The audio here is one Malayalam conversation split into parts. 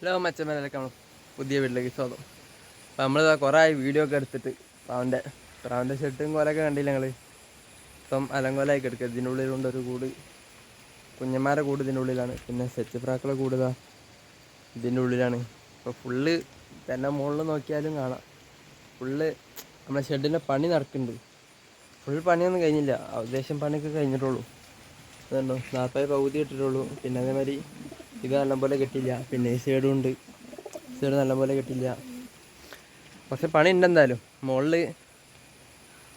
ഹലോ മച്ചമ്മനൊക്കെ നമ്മൾ പുതിയ വീട്ടിലേക്ക് സ്വാഗതം. അപ്പം നമ്മൾ കുറേ വീഡിയോ ഒക്കെ എടുത്തിട്ട് പ്രാവിന്റെ പ്രാവിന്റെ ഷെട്ടും കോലൊക്കെ കണ്ടില്ല ഞങ്ങൾ ഇപ്പം അലങ്കോലായി കിടക്കുക. ഇതിന്റെ ഉള്ളിലുണ്ട് ഒരു കൂട് കുഞ്ഞന്മാരെ കൂട് ഇതിന്റെ ഉള്ളിലാണ് പിന്നെ സെച്ച് പ്രാക്കളെ കൂടുക ഇതിന്റെ ഉള്ളിലാണ് ഇപ്പോൾ ഫുള്ള് തന്നെ മുകളിൽ നോക്കിയാലും കാണാം. ഫുള്ള് നമ്മളെ ഷെഡിന്റെ പണി നടക്കുന്നുണ്ട്. ഫുൾ പണിയൊന്നും കഴിഞ്ഞില്ല. ഉദ്ദേശം പണിയൊക്കെ കഴിഞ്ഞിട്ടുള്ളൂ. അതുണ്ടോ നാൽപ്പത് പകുതി ഇട്ടിട്ടുള്ളൂ. പിന്നെ അതേമാതിരി ഇത് നല്ലപോലെ കിട്ടില്ല പിന്നെ ഈ സൈഡും ഉണ്ട്. സൈഡ് നല്ലപോലെ കിട്ടില്ല പക്ഷെ പണി ഉണ്ട് എന്തായാലും. മുകളിൽ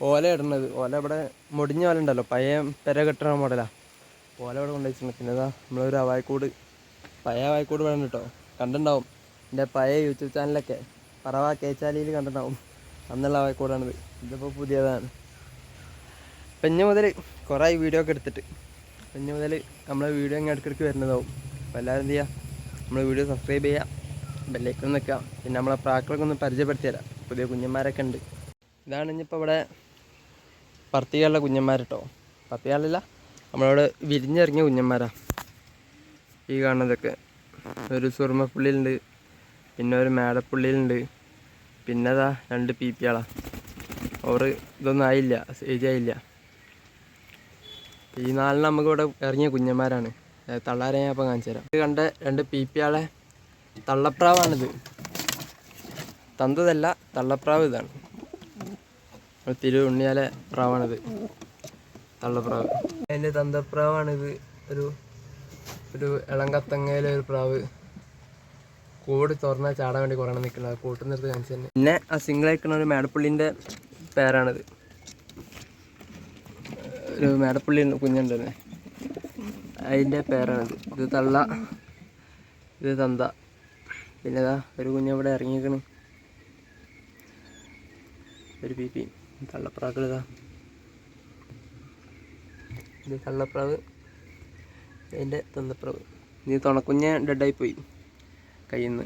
ഓല ഇടണത്. ഓല ഇവിടെ മുടിഞ്ഞ ഓല ഉണ്ടല്ലോ. പഴയ പെര കെട്ടണ മോഡലാ. ഓല ഇവിടെ കൊണ്ടുവച്ചിട്ടുണ്ട് പിന്നെ ഇതാ നമ്മളൊരു അവായ്ക്കൂട്. പഴയ അവായ്ക്കൂട് വേണം കേട്ടോ. കണ്ടിട്ടുണ്ടാവും. എന്റെ പഴയ യൂട്യൂബ് ചാനലൊക്കെ പറവ കേച്ചാലിയിൽ കണ്ടിട്ടുണ്ടാവും. അന്നുള്ള അവായ്ക്കൂടാണിത്. ഇതിപ്പോൾ പുതിയതാണ്. പെഞ്ഞു മുതൽ കുറേ വീഡിയോ ഒക്കെ എടുത്തിട്ട്. പെഞ്ഞു മുതൽ നമ്മളെ വീഡിയോ ഇങ്ങനെ ഇടയ്ക്കിടയ്ക്ക് വരുന്നതാവും. അപ്പോൾ എല്ലാവരും എന്ത് ചെയ്യുക? നമ്മൾ വീഡിയോ സബ്സ്ക്രൈബ് ചെയ്യുക. ബെല്ലൈക്കൺ നിൽക്കുക പിന്നെ നമ്മളെ പ്രാക്കളൊക്കെ ഒന്ന് പരിചയപ്പെടുത്തി തരാം. പുതിയ കുഞ്ഞന്മാരൊക്കെ ഉണ്ട്. ഇതാണ് ഇനിയിപ്പോൾ ഇവിടെ പർത്തികളുടെ കുഞ്ഞന്മാർ കേട്ടോ പർത്തികളില്ല നമ്മളവിടെ വിരിഞ്ഞിറങ്ങിയ കുഞ്ഞന്മാരാ. ഈ കാണുന്നതൊക്കെ. ഒരു സുറുമപ്പുള്ളിയിലുണ്ട് പിന്നെ ഒരു മേടപ്പുള്ളിയിലുണ്ട്. പിന്നെ അതാ രണ്ട് പി പി ആളാ അവർ ഇതൊന്നും ആയില്ല സ്റ്റേജ് ആയില്ല. ഈ നാലിന് നമുക്കിവിടെ ഇറങ്ങിയ കുഞ്ഞന്മാരാണ്. തള്ളാരെ ഞാൻ അപ്പം കാണിച്ചു തരാം. ഇത് കണ്ട രണ്ട് പി പി ആളെ തള്ളപ്രാവാണിത്. തന്തതല്ല തള്ളപ്രാവ് ഇതാണ്. തിരു ഉണ്ണിയാലെ പ്രാവാണിത്. തള്ളപ്രാവ്. അതിന്റെ തന്തപ്രാവാണിത് ഒരു ഒരു ഇളങ്കത്തങ്ങയിലെ ഒരു പ്രാവ്. കൂട് തുറന്നാൽ ചാടാൻ വേണ്ടി കുറേ നിൽക്കുന്നത് കൂട്ട് നിർത്തി കാണിച്ചു തന്നെ. പിന്നെ ആ സിംഗിൾ ആയിക്കുന്ന ഒരു മേടപ്പുള്ളിന്റെ പേരാണിത്. ഒരു മേടപ്പുള്ളി കുഞ്ഞുണ്ട് തന്നെ. അതിന്റെ പേരാണിത് ഇത് തള്ള. ഇത് തന്ത. പിന്നെ ഇതാ ഒരു കുഞ്ഞ് ഇവിടെ ഇറങ്ങിയേക്കണ്. ഒരു പി പി. തള്ളപ്രാക്കൾ ഇതാ. ഇത് തള്ളപ്രാവ്. അതിന്റെ തന്തപ്രാവ്. ഇനി തുണക്കുഞ്ഞ് ഡെഡായി പോയി കയ്യിൽ നിന്ന്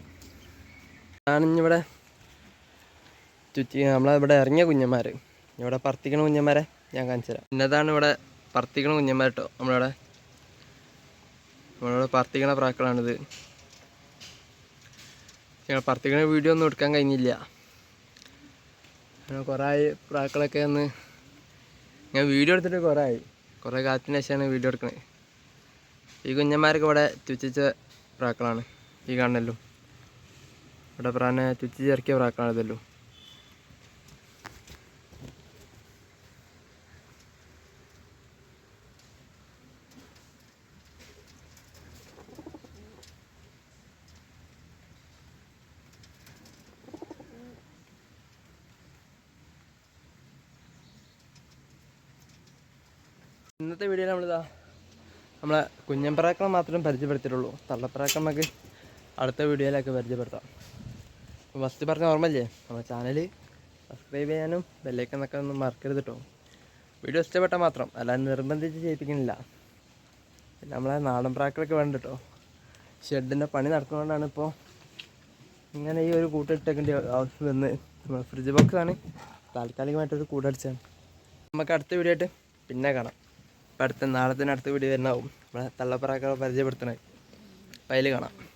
ആണിഞ്ഞിവിടെ ചുറ്റി നമ്മളിവിടെ ഇറങ്ങിയ കുഞ്ഞന്മാർ ഇവിടെ പറത്തിക്കണ കുഞ്ഞന്മാരെ ഞാൻ കാണിച്ചു തരാം പിന്നതാണ് ഇവിടെ പറത്തിക്കണ കുഞ്ഞന്മാർ കേട്ടോ നമ്മളിവിടെ നമ്മളിവിടെ പറത്തിക്കണ പ്രാക്കളാണിത്. ഞങ്ങൾ പറത്തിക്കണ വീഡിയോ ഒന്നും എടുക്കാൻ കഴിഞ്ഞില്ല. കുറേ പ്രാക്കളൊക്കെ ഒന്ന് ഞാൻ വീഡിയോ എടുത്തിട്ട് കുറേ ആയി. കുറേ കാലത്തിന് ശേഷമാണ് വീഡിയോ എടുക്കണത് ഈ കുഞ്ഞന്മാരൊക്കെ ഇവിടെ തുച്ചിച്ച പ്രാക്കളാണ്. ഈ കാണണല്ലോ ഇവിടെ പ്രാണെ തുച്ചി ചേർക്കിയ ഇന്നത്തെ വീഡിയോയിൽ നമ്മളിതാ നമ്മളെ കുഞ്ഞമ്പ്രാക്കളെ മാത്രം പരിചയപ്പെടുത്തിയിട്ടുള്ളൂ. തള്ളപ്രാക്കൾ നമുക്ക് അടുത്ത വീഡിയോയിലൊക്കെ പരിചയപ്പെടുത്താം. ഫസ്റ്റ് പറഞ്ഞ ഓർമ്മയില്ലേ? നമ്മുടെ ചാനൽ സബ്സ്ക്രൈബ് ചെയ്യാനും ബെല്ലൈക്കൻ എന്നൊക്കെ ഒന്നും മറക്കരുത് കേട്ടോ വീഡിയോ ഇഷ്ടപ്പെട്ടാൽ മാത്രം അല്ലാതെ നിർബന്ധിച്ച് ചെയ്യിപ്പിക്കുന്നില്ല. നമ്മളെ നാടൻ പ്രാക്കളൊക്കെ വേണ്ട കേട്ടോ ഷെഡിന്റെ പണി നടക്കുന്നതുകൊണ്ടാണ് ഇപ്പോൾ ഇങ്ങനെ ഈ ഒരു കൂട്ടിട്ടേക്കേണ്ട ആവശ്യം വന്ന് ഫ്രിഡ്ജ് ബോക്സാണ് താൽക്കാലികമായിട്ടൊരു കൂടടിച്ചാണ് നമുക്ക് അടുത്ത വീഡിയോ ആയിട്ട് പിന്നെ കാണാം. അടുത്ത നാളെ തന്നെ അടുത്ത വീഡിയോ വരുന്നാവും നമ്മളെ തള്ളപ്പറാക്കളെ പരിചയപ്പെടുത്തണേ. അപ്പം അതിൽ കാണാം.